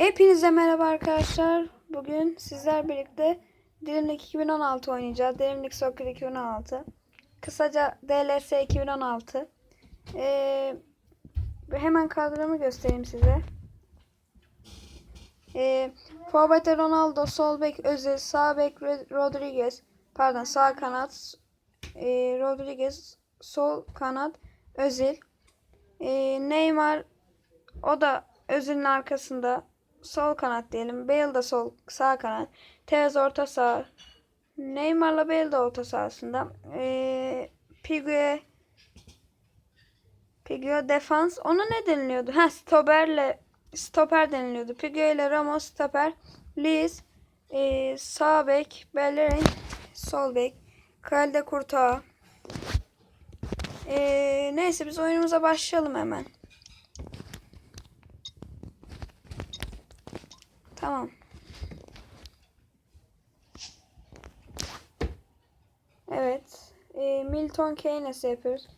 Hepinize merhaba arkadaşlar. Bugün sizler birlikte Dilimlik 2016 oynayacağız. Dilimlik Soccer 2016. Kısaca DLS 2016. Ee, hemen kadromu göstereyim size. Ee, Forvet'te Ronaldo, sol bek Özil, sağ bek Ro- Rodriguez, pardon sağ kanat e, Rodriguez, sol kanat Özil, Ee, Neymar o da Özil'in arkasında sol kanat diyelim. Bale da sol sağ kanat. Tevez orta saha. Neymar'la Bale de orta sahasında. Ee, Pigue Pigue defans. Ona ne deniliyordu? Ha stoperle stoper deniliyordu. Pigue ile Ramos stoper. Liz ee, sağ bek. Bellerin sol bek. Kalede Kurtağı. Ee, neyse biz oyunumuza başlayalım hemen. Tamam. Evet. Ee, Milton Keynes'i yapıyoruz.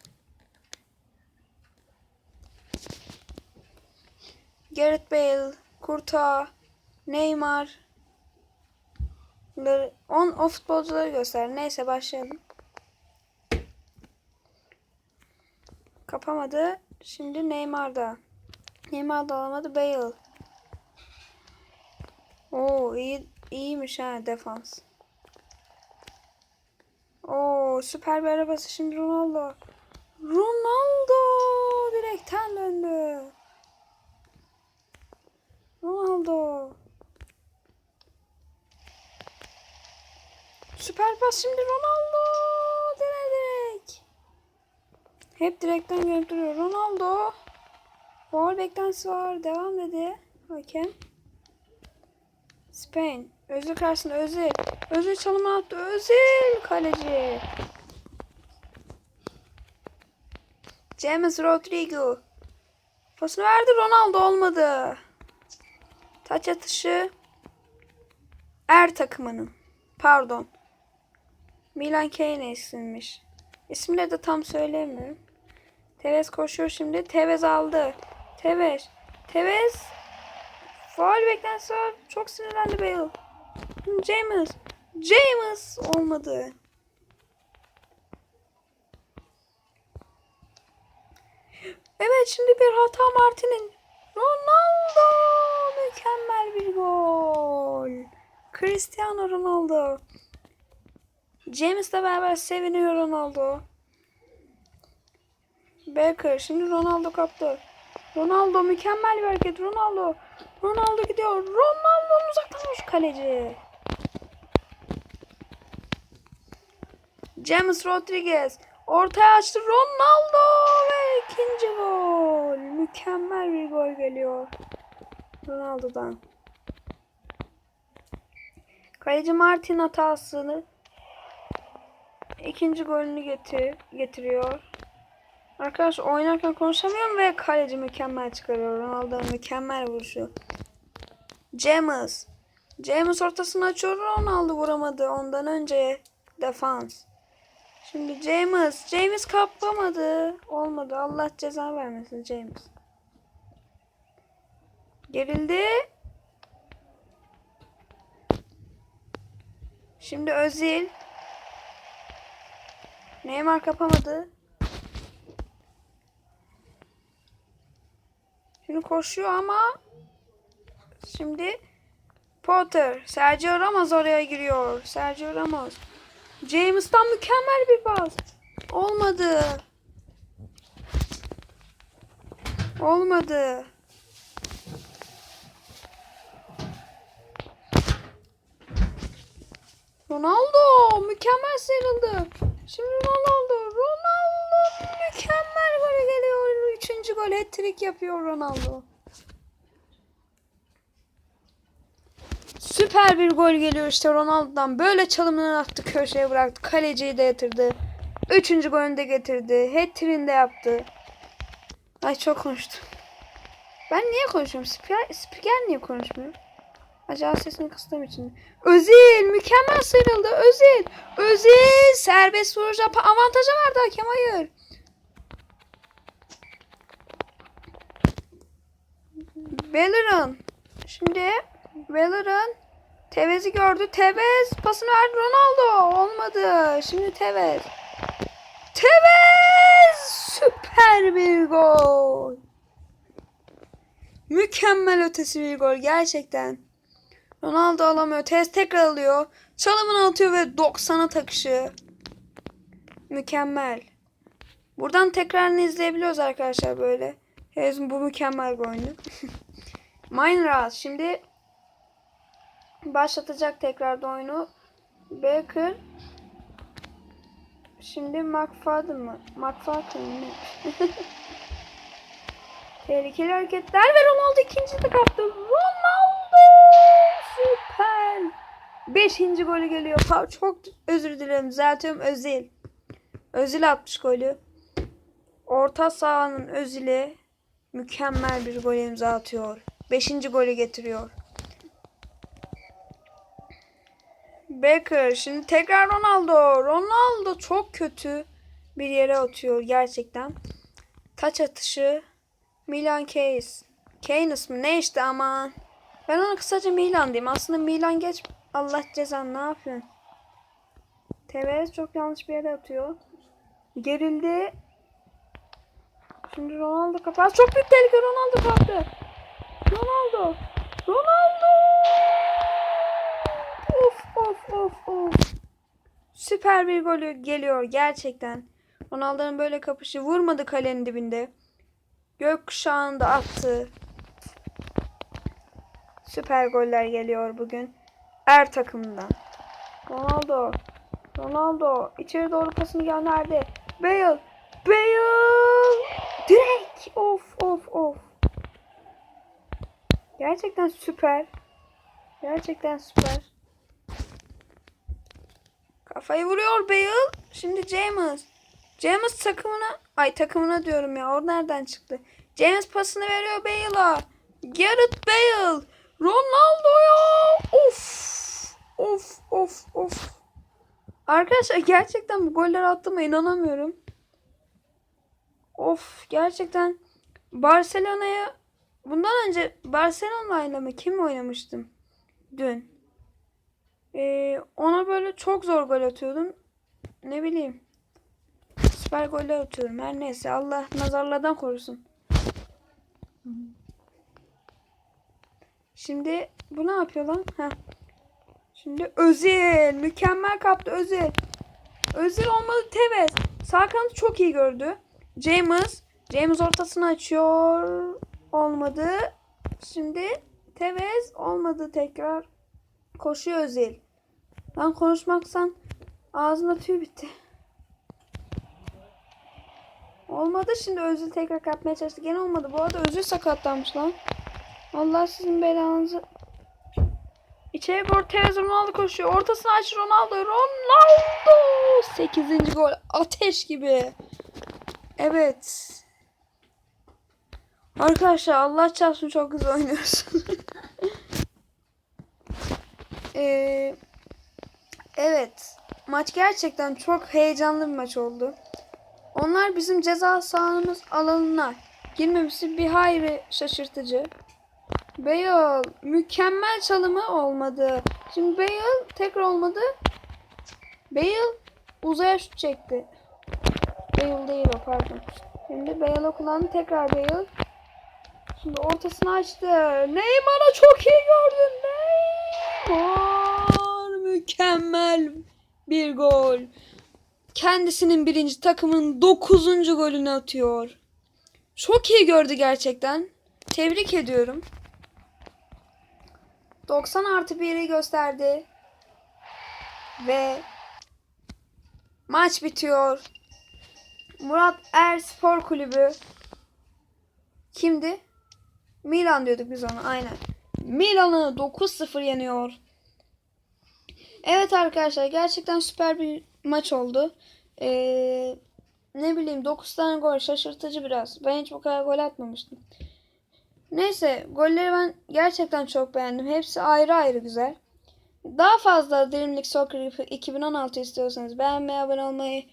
Gareth Bale, Kurta, Neymar. On o futbolcuları göster. Neyse başlayalım. Kapamadı. Şimdi Neymar'da. Neymar da alamadı. Bale. Oo iyi iyiymiş ha defans. Oo süper bir arabası şimdi Ronaldo. Ronaldo direkten döndü. Ronaldo. Süper pas şimdi Ronaldo. Denedik. Hep direkten gelip duruyor. Ronaldo. Foul beklentisi var. Devam dedi. Hakem. Spain. Özil karşısında Özil. Özil çalımı attı. Özil kaleci. James Rodrigo. Pasını verdi Ronaldo olmadı. Taç atışı Er takımının. Pardon. Milan Kane isimmiş. İsimleri de tam söyleyemiyorum. Tevez koşuyor şimdi. Tevez aldı. Tevez. Tevez Faal beklentisi var. Çok sinirlendi Bale. James. James olmadı. Evet şimdi bir hata Martin'in. Ronaldo. Mükemmel bir gol. Cristiano Ronaldo. James'le beraber seviniyor Ronaldo. Baker. Şimdi Ronaldo kaptı. Ronaldo mükemmel bir hareket. Ronaldo. Ronaldo gidiyor. Ronaldo uzaktan vuruş kaleci. James Rodriguez ortaya açtı. Ronaldo ve ikinci gol. Mükemmel bir gol geliyor. Ronaldo'dan. Kaleci Martin hatasını ikinci golünü getir getiriyor. Arkadaş oynarken konuşamıyorum ve kaleci mükemmel çıkarıyor. Ronaldo mükemmel vuruşu. James. James ortasını açıyor. Ronaldo vuramadı. Ondan önce defans. Şimdi James. James kapamadı. Olmadı. Allah ceza vermesin James. Gerildi. Şimdi Özil. Neymar kapamadı. Şimdi koşuyor ama şimdi Potter, Sergio Ramos oraya giriyor. Sergio Ramos. James'tan mükemmel bir pas. Olmadı. Olmadı. Ronaldo mükemmel sıyrıldı. Şimdi Ronaldo. Ronaldo mükemmel gol geliyor. Üçüncü gol hat-trick yapıyor Ronaldo. Süper bir gol geliyor işte Ronaldo'dan. Böyle çalımını attı köşeye bıraktı. Kaleciyi de yatırdı. Üçüncü golünü de getirdi. Hat-trick'ini de yaptı. Ay çok konuştum. Ben niye konuşuyorum? Spiker, spiker niye konuşmuyor? Acaba sesini kıstığım için. Özil mükemmel sıyrıldı. Özil. Özil serbest vuruş yap- avantajı verdi hakem hayır. Bellerin Şimdi Weller'ın Tevez'i gördü. Tevez pasını verdi Ronaldo. Olmadı. Şimdi Tevez. Tevez! Süper bir gol. Mükemmel ötesi bir gol gerçekten. Ronaldo alamıyor. Tevez tekrar alıyor. Çalımını atıyor ve 90'a takışı. Mükemmel. Buradan tekrarını izleyebiliyoruz arkadaşlar böyle. Tevez'in bu mükemmel golünü. Minecraft şimdi başlatacak tekrar oyunu. Baker Şimdi McFadden mı? McFadden mı? Tehlikeli hareketler ve Ronaldo ikinci de kaptı. Ronaldo süper. Beşinci golü geliyor. Çok özür dilerim. Düzeltiyorum Özil. Özil atmış golü. Orta sahanın Özil'i mükemmel bir gol imza atıyor. Beşinci golü getiriyor. Baker şimdi tekrar Ronaldo. Ronaldo çok kötü bir yere atıyor gerçekten. Taç atışı Milan Keynes. Keynes mi? Ne işte aman. Ben ona kısaca Milan diyeyim. Aslında Milan geç. Allah cezanı ne yapıyorsun? Tevez çok yanlış bir yere atıyor. Gerildi. Şimdi Ronaldo kapar. Çok büyük tehlike Ronaldo kaptı. Ronaldo. Ronaldo. Of of of of. Süper bir golü geliyor gerçekten. Ronaldo'nun böyle kapışı vurmadı kalenin dibinde. Gökkuşağında attı. Süper goller geliyor bugün. Er takımından. Ronaldo. Ronaldo. içeri doğru pasını gönderdi. Bale. Bale. Direkt. Of of of. Gerçekten süper. Gerçekten süper. Kafayı vuruyor Bale. Şimdi James. James takımına ay takımına diyorum ya. O nereden çıktı? James pasını veriyor Bale'a. Gareth Bale. Ronaldo'ya. Of. Of of of. Arkadaşlar gerçekten bu goller attığıma inanamıyorum. Of gerçekten Barcelona'ya bundan önce Barcelona'yla mı kim oynamıştım? Dün. Ee, ona böyle çok zor gol atıyordum. Ne bileyim. Süper goller atıyorum. Her neyse Allah nazarlardan korusun. Şimdi bu ne yapıyor lan? Heh. Şimdi Özil. Mükemmel kaptı Özil. Özil olmadı Tevez. Sağ çok iyi gördü. James. James ortasını açıyor. Olmadı. Şimdi Tevez olmadı tekrar. Koşuyor Özil. Ben konuşmaktan ağzımda tüy bitti. Olmadı şimdi Özil tekrar kapmaya çalıştı. Gene olmadı. Bu arada Özil sakatlanmış lan. Allah sizin belanızı. İçeri doğru Tevez Ronaldo koşuyor. Ortasını aç Ronaldo. Ronaldo! 8. gol. Ateş gibi. Evet. Arkadaşlar Allah çarpsın çok güzel oynuyorsun. Ee, evet. Maç gerçekten çok heyecanlı bir maç oldu. Onlar bizim ceza sahamız alanına girmemesi bir hayli şaşırtıcı. Bale mükemmel çalımı olmadı. Şimdi Bale tekrar olmadı. Bale uzaya şut çekti. Bale değil o pardon. Şimdi Bale kullandı tekrar Bale. Şimdi ortasını açtı. Neymar'a çok iyi gördün. Neymar mükemmel bir gol. Kendisinin birinci takımın dokuzuncu golünü atıyor. Çok iyi gördü gerçekten. Tebrik ediyorum. 90 artı 1'i gösterdi. Ve maç bitiyor. Murat Er Spor Kulübü kimdi? Milan diyorduk biz ona aynen. Milan'ı 9-0 yeniyor. Evet arkadaşlar gerçekten süper bir maç oldu. Ee, ne bileyim 9 tane gol şaşırtıcı biraz. Ben hiç bu kadar gol atmamıştım. Neyse golleri ben gerçekten çok beğendim. Hepsi ayrı ayrı güzel. Daha fazla Dreamlik Soccer 2016 istiyorsanız beğenmeyi, abone olmayı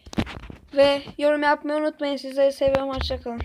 ve yorum yapmayı unutmayın. Sizleri seviyorum. Hoşçakalın.